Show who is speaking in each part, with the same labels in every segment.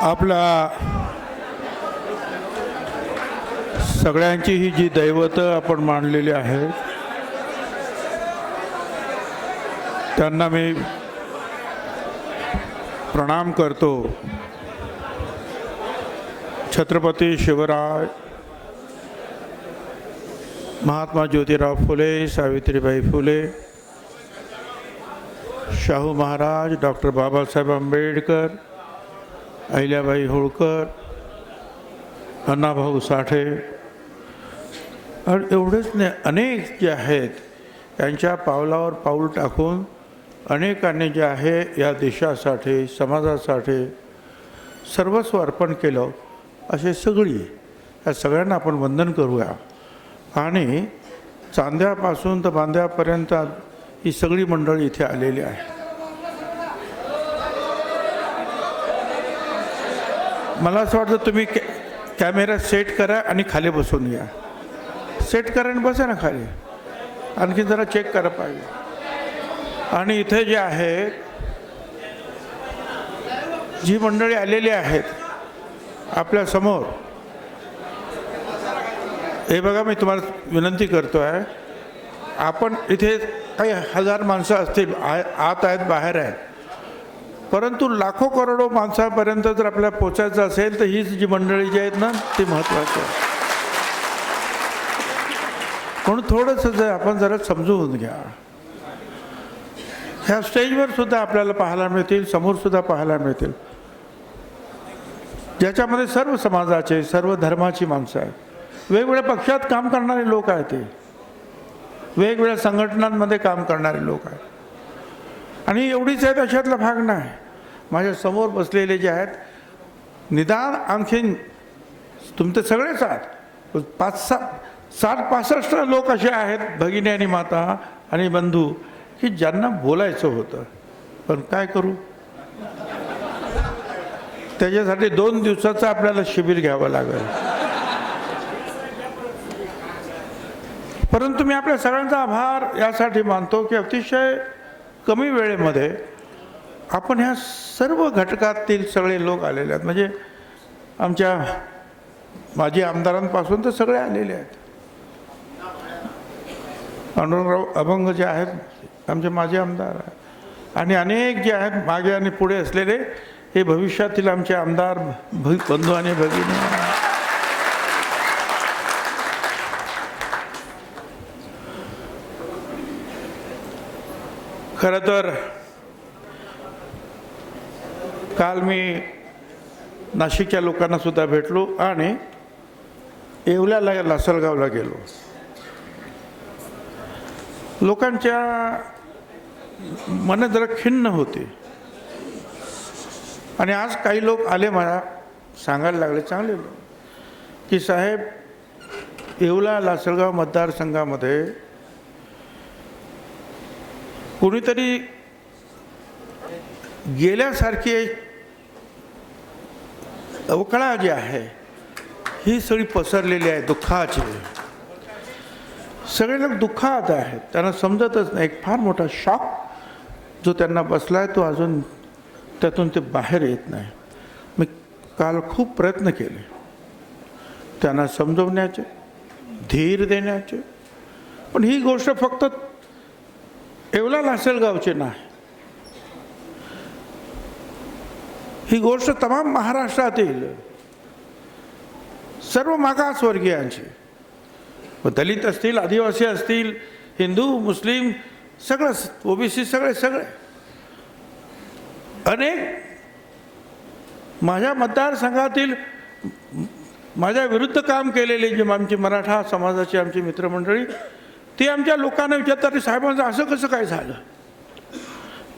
Speaker 1: आपला सगळ्यांची ही जी दैवतं आपण मांडलेली आहेत त्यांना मी प्रणाम करतो. छत्रपती शिवराय महात्मा ज्योतिराव फुले सावित्रीबाई फुले शाहू महाराज डॉक्टर बाबासाहेब आंबेडकर अहिल्याबाई होळकर अण्णाभाऊ साठे. आणि एवढेच नाही अनेक जे आहेत त्यांच्या पावलावर पाऊल टाकून अनेकांनी जे आहे या देशासाठी समाजासाठी सर्वस्व अर्पण केलं. असे सगळी या सगळ्यांना आपण वंदन करूया. आणि चांद्यापासून तर बांद्यापर्यंत ही सगळी मंडळी इथे आलेली आहे मला असं वाटतं तुम्ही कॅ कॅमेरा सेट करा आणि खाली बसून घ्या. सेट करा आणि बसा ना खाली. आणखी जरा चेक करा पाहिजे. आणि इथे जे आहेत जी मंडळी आलेली आहेत आपल्यासमोर. हे बघा मी तुम्हाला विनंती करतो आहे आपण इथे काही हजार माणसं असतील आ- आत आहेत बाहेर आहेत. परंतु लाखो करोडो माणसापर्यंत जर आपल्याला पोचायचं असेल तर हीच जी मंडळी जी आहेत ना ती महत्त्वाची आहे. म्हणून थोडंसं जर आपण जरा समजून घ्या. ह्या स्टेजवर सुद्धा आपल्याला पाहायला मिळतील समोर सुद्धा पाहायला मिळतील. ज्याच्यामध्ये सर्व समाजाचे सर्व धर्माची माणसं आहेत. वेगवेगळ्या पक्षात काम करणारे लोक आहेत ते. वेगवेगळ्या संघटनांमध्ये काम करणारे लोक आहेत. आणि एवढीच आहेत अशातला भाग नाही. माझ्यासमोर बसलेले जे आहेत निदान आणखीन तुमचे सगळेच आहात. पाच सात साठ पासष्ट लोक असे आहेत भगिनी आणि माता आणि बंधू की ज्यांना बोलायचं होतं. पण काय करू? त्याच्यासाठी दोन दिवसाचं आपल्याला शिबिर घ्यावं लागेल. परंतु मी आपल्या सगळ्यांचा आभार यासाठी मानतो की अतिशय कमी वेळेमध्ये आपण ह्या सर्व घटकातील सगळे लोक आलेले आहेत. म्हणजे आमच्या माजी आमदारांपासून तर सगळे आलेले आहेत. अनुराव अभंग जे आहेत आमचे माजी आमदार आणि अनेक जे आहेत मागे आणि पुढे असलेले हे भविष्यातील आमचे आमदार भ बंधू आणि भगिनी. खरं तर काल मी नाशिकच्या लोकांना सुद्धा भेटलो आणि येवल्याला लासलगावला गेलो. लोकांच्या मन जरा खिन्न होते. आणि आज काही लोक आले मला सांगायला लागले चांगले लोक. की साहेब येवला लासलगाव मतदारसंघामध्ये कोणीतरी गेल्यासारखी अवकळा जी आहे ही सगळी पसरलेली आहे दुःखाची. सगळे लोक दुःखात आहेत. त्यांना समजतच नाही. एक फार मोठा शॉक जो त्यांना बसला आहे तो अजून त्यातून ते बाहेर येत नाही. मी काल खूप प्रयत्न केले. त्यांना समजवण्याचे धीर देण्याचे. पण ही गोष्ट फक्त येवला लासलगावचे नाही ही गोष्ट तमाम महाराष्ट्रातील सर्व मागासवर्गीयांची. व दलित असतील आदिवासी असतील हिंदू मुस्लिम सगळं ओबीसी सगळे सगळे. अनेक माझ्या मतदारसंघातील माझ्या विरुद्ध काम केलेले जे आमची मराठा समाजाची आमची मित्रमंडळी ते आमच्या लोकांना विचारतात "अरे साहेबांचं असं कसं काय झालं?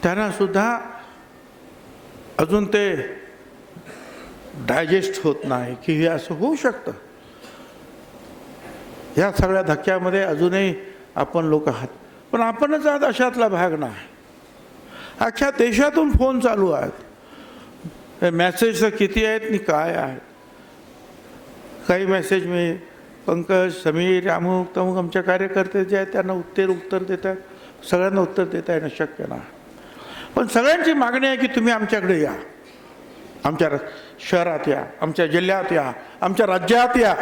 Speaker 1: त्यांना सुद्धा अजून ते डायजेस्ट होत नाही की हे असं होऊ शकतं. या सगळ्या धक्क्यामध्ये अजूनही आपण लोक आहात. पण आपणच आज अशातला भाग नाही. अख्ख्या देशातून फोन चालू आहेत. मॅसेज तर किती आहेत आणि काय आहेत? काही मेसेज मी पंकज समीर अमुक तमुक आमच्या कार्यकर्ते जे आहेत त्यांना उत्तर उत्तर देत आहेत सगळ्यांना उत्तर देता येणं शक्य नाही. पण सगळ्यांची मागणी आहे की तुम्ही आमच्याकडे या. आमच्या शहरात या आमच्या जिल्ह्यात या आमच्या राज्यात या.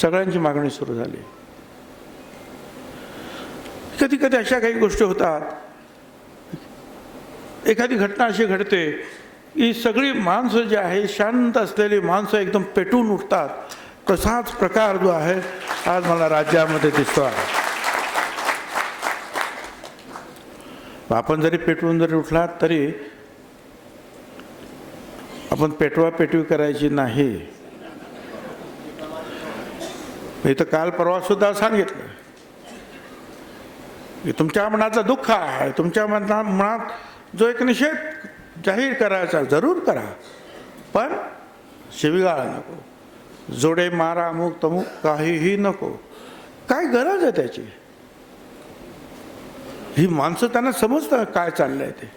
Speaker 1: सगळ्यांची मागणी सुरू झाली. कधी कधी अशा काही गोष्टी होतात. एखादी घटना अशी घडते की सगळी माणसं जी आहे शांत असलेली माणसं एकदम पेटून उठतात. तसाच प्रकार जो आहे आज मला राज्यामध्ये दिसतो आहे. आपण जरी पेटवून जरी उठलात तरी आपण पेटवा पेटवी करायची नाही. इथं काल परवा सुद्धा सांगितलं. की तुमच्या मनाचं दुःख आहे तुमच्या मना मनात जो एक निषेध जाहीर करायचा जरूर करा. पण शिवीगाळा नको. जोडे मारा अमुक तमुक काहीही नको. काय गरज आहे त्याची? ही माणसं त्यांना समजतं काय चाललंय ते.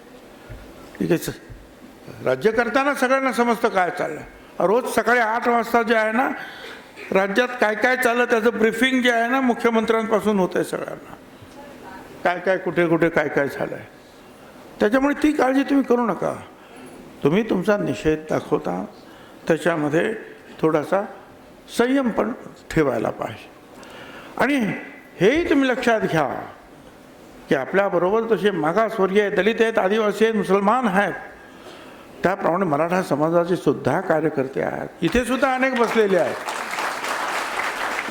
Speaker 1: ठीक आहे स- राज्य करताना सगळ्यांना समजतं काय चाललंय. रोज सकाळी आठ वाजता जे आहे ना राज्यात काय काय चाललं त्याचं ब्रिफिंग जे आहे ना मुख्यमंत्र्यांपासून होतं आहे सगळ्यांना. काय काय कुठे कुठे काय काय झालं आहे त्याच्यामुळे ती काळजी तुम्ही करू नका. तुम्ही तुमचा निषेध दाखवता. त्याच्यामध्ये थोडासा संयम पण ठेवायला पाहिजे. आणि हेही तुम्ही लक्षात घ्या की आपल्याबरोबर तसे मागासवर्गीय आहेत, दलित आहेत आदिवासी आहेत मुसलमान आहेत त्याप्रमाणे मराठा समाजाचे सुद्धा कार्यकर्ते आहेत. इथे सुद्धा अनेक बसलेले आहेत.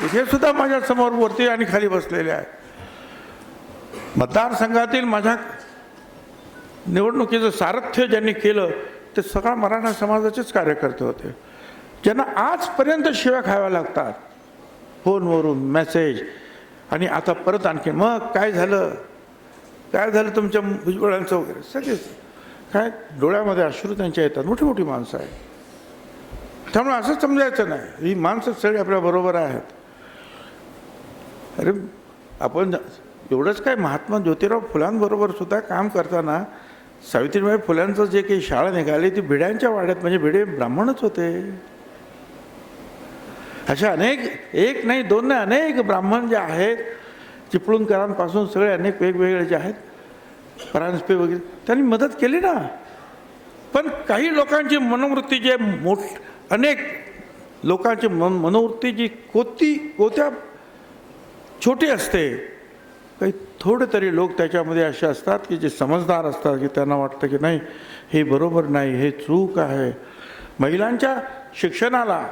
Speaker 1: इथे सुद्धा माझ्यासमोर वरती आणि खाली बसलेले आहेत. मतदारसंघातील माझ्या निवडणुकीचं सारथ्य ज्यांनी केलं ते सगळा मराठा समाजाचेच कार्यकर्ते होते. ज्यांना आजपर्यंत शिव्या खाव्या लागतात. फोनवरून मेसेज. आणि आता परत आणखी मग काय झालं? काय झालं तुमच्या भुजबळांचं वगैरे? सगळेच काय? डोळ्यामध्ये अश्रू त्यांच्या येतात. मोठी मोठी माणसं आहेत. त्यामुळे असं समजायचं नाही. ही माणसं सगळी आपल्या बरोबर आहेत. अरे आपण एवढंच काय महात्मा ज्योतिराव फुलांबरोबर सुद्धा काम करताना सावित्रीबाई फुलांचं जे काही शाळा निघाली ती भिड्यांच्या वाड्यात म्हणजे भिडे ब्राह्मणच होते. अशा अनेक एक नाही दोन नाही अनेक ब्राह्मण जे आहेत चिपळूणकरांपासून सगळे अनेक वेगवेगळे जे आहेत परांजपे वगैरे त्यांनी मदत केली ना. पण काही लोकांची मनोवृत्ती जे मोठ अनेक लोकांची मन मनोवृत्ती जी कोती कोत्या छोटी असते काही थोडे तरी लोक त्याच्यामध्ये असे असतात की जे समजदार असतात की त्यांना वाटतं की नाही हे बरोबर नाही हे चूक आहे. महिलांच्या शिक्षणाला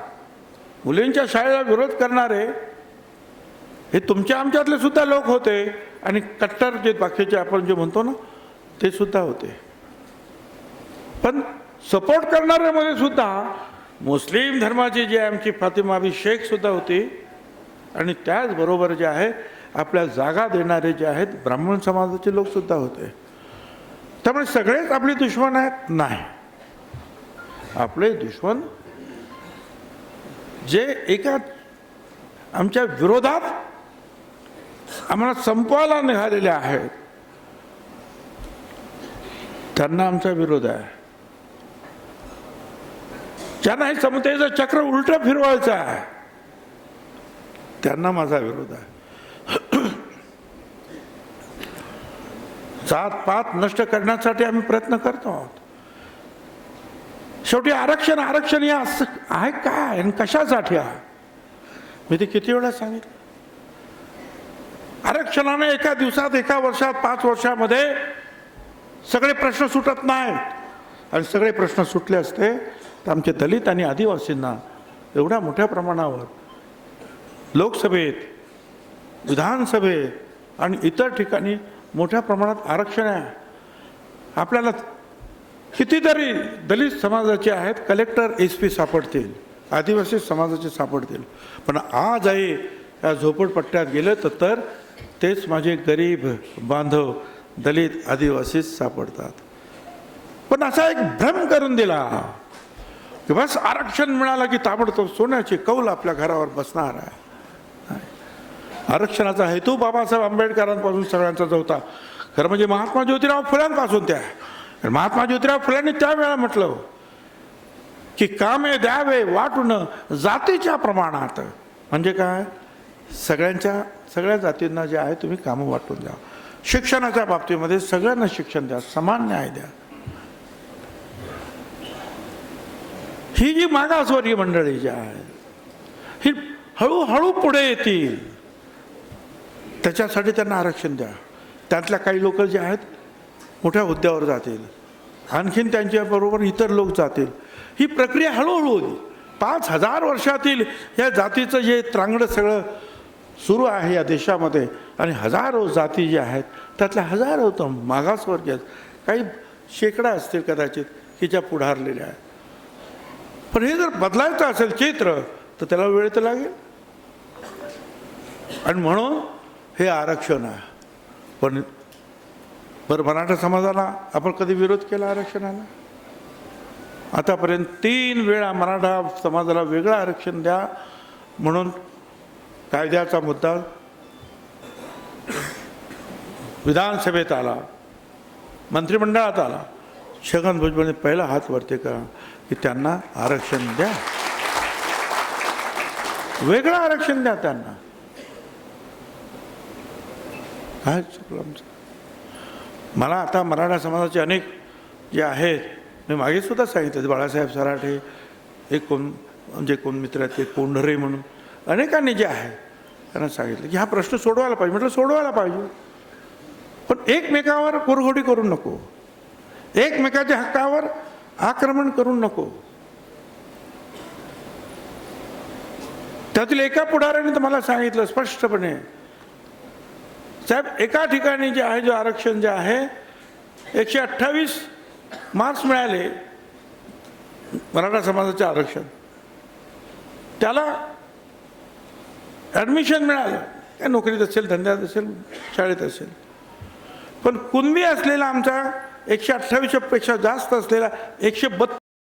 Speaker 1: मुलींच्या शाळेला विरोध करणारे हे तुमच्या आमच्यातले सुद्धा लोक होते. आणि कट्टर जे बाकीचे आपण जे म्हणतो ना ते सुद्धा होते. पण सपोर्ट करणाऱ्यामध्ये सुद्धा मुस्लिम धर्माची जी आमची फातिमा शेख सुद्धा होती. आणि त्याचबरोबर जे आहे आपल्या जागा देणारे जे आहेत ब्राह्मण समाजाचे लोक सुद्धा होते. त्यामुळे सगळेच आपले दुश्मन आहेत? नाही. आपले दुश्मन जे एका आमच्या विरोधात आम्हाला संपवायला निघालेले आहेत त्यांना आमचा विरोध आहे. ज्यांना हे समतेचं चक्र उलट फिरवायचं आहे त्यांना माझा विरोध आहे. जात पात नष्ट करण्यासाठी आम्ही प्रयत्न करतो आहोत. शेवटी आरक्षण आरक्षण हे असं आहे काय? आणि कशासाठी हा मी ते किती वेळा सांगितलं? आरक्षणाने एका दिवसात एका वर्षात पाच वर्षामध्ये सगळे प्रश्न सुटत नाहीत. आणि सगळे प्रश्न सुटले असते तर आमचे दलित आणि आदिवासींना एवढ्या मोठ्या प्रमाणावर लोकसभेत विधानसभेत आणि इतर ठिकाणी मोठ्या प्रमाणात आरक्षण आहे. आपल्याला कितीतरी दलित समाजाचे आहेत कलेक्टर एस पी सापडतील आदिवासी समाजाचे सापडतील. पण आज आहे या झोपडपट्ट्यात गेलं तर तर तेच माझे गरीब बांधव दलित आदिवासीच सापडतात. पण असा एक भ्रम करून दिला. की बस आरक्षण मिळालं की ताबडतोब सोन्याची कौल आपल्या घरावर बसणार आहे. आरक्षणाचा हेतू बाबासाहेब आंबेडकरांपासून सगळ्यांचा जो होता. खरं म्हणजे महात्मा ज्योतिराव फुल्यांपासून त्या महात्मा ज्योतिराव फुल्यांनी त्यावेळेला म्हटलं की कामे द्यावे वाटून जातीच्या प्रमाणात. म्हणजे काय? सगळ्यांच्या सगळ्या जातींना जे आहे तुम्ही कामं वाटून द्या. शिक्षणाच्या बाबतीमध्ये सगळ्यांना शिक्षण द्या समान न्याय द्या. ही जी मागासवर्गीय मंडळी जी आहे ही हळूहळू पुढे येतील. त्याच्यासाठी त्यांना आरक्षण द्या. त्यातल्या काही लोक जे आहेत मोठ्या हुद्द्यावर जातील. आणखीन त्यांच्याबरोबर इतर लोक जातील. ही प्रक्रिया हळूहळू होती पाच हजार वर्षातील या जातीचं जे त्रांगडं सगळं सुरू आहे या देशामध्ये आणि हजारो जाती ज्या आहेत त्यातल्या हजारो तर मागासवर्गीय काही शेकडा असतील कदाचित की ज्या पुढारलेल्या आहेत. पण हे जर बदलायचं असेल चित्र तर त्याला वेळ तर लागेल. आणि म्हणून हे आरक्षण आहे. पण बरं मराठा समाजाला आपण कधी विरोध केला आरक्षणाला? आतापर्यंत तीन वेळा मराठा समाजाला वेगळं आरक्षण द्या म्हणून कायद्याचा मुद्दा विधानसभेत आला मंत्रिमंडळात आला. छगन भुजबळने पहिला हात वरती करा की त्यांना आरक्षण द्या. वेगळं आरक्षण द्या त्यांना. काय चुकलं आमचं? मला आता मराठा समाजाचे अनेक जे आहेत मी मागेसुद्धा सांगितलं बाळासाहेब सराठे एक कोण म्हणजे कोण मित्र आहेत ते कोंढरे म्हणून अनेकांनी जे आहे त्यांना सांगितलं की हा प्रश्न सोडवायला पाहिजे. म्हटलं सोडवायला पाहिजे. पण एकमेकावर कुरघोडी करू नको. एकमेकाच्या हक्कावर आक्रमण करू नको. त्यातील एका पुढाऱ्याने तर मला सांगितलं स्पष्टपणे साहेब एका ठिकाणी जे आहे जे आरक्षण जे आहे एकशे अठ्ठावीस मार्क्स मिळाले मराठा समाजाचे आरक्षण. त्याला ॲडमिशन मिळालं. काय नोकरीत असेल धंद्यात असेल शाळेत असेल. पण कुणबी असलेला आमचा एकशे अठ्ठावीसपेक्षा जास्त असलेला एकशे बत्तीस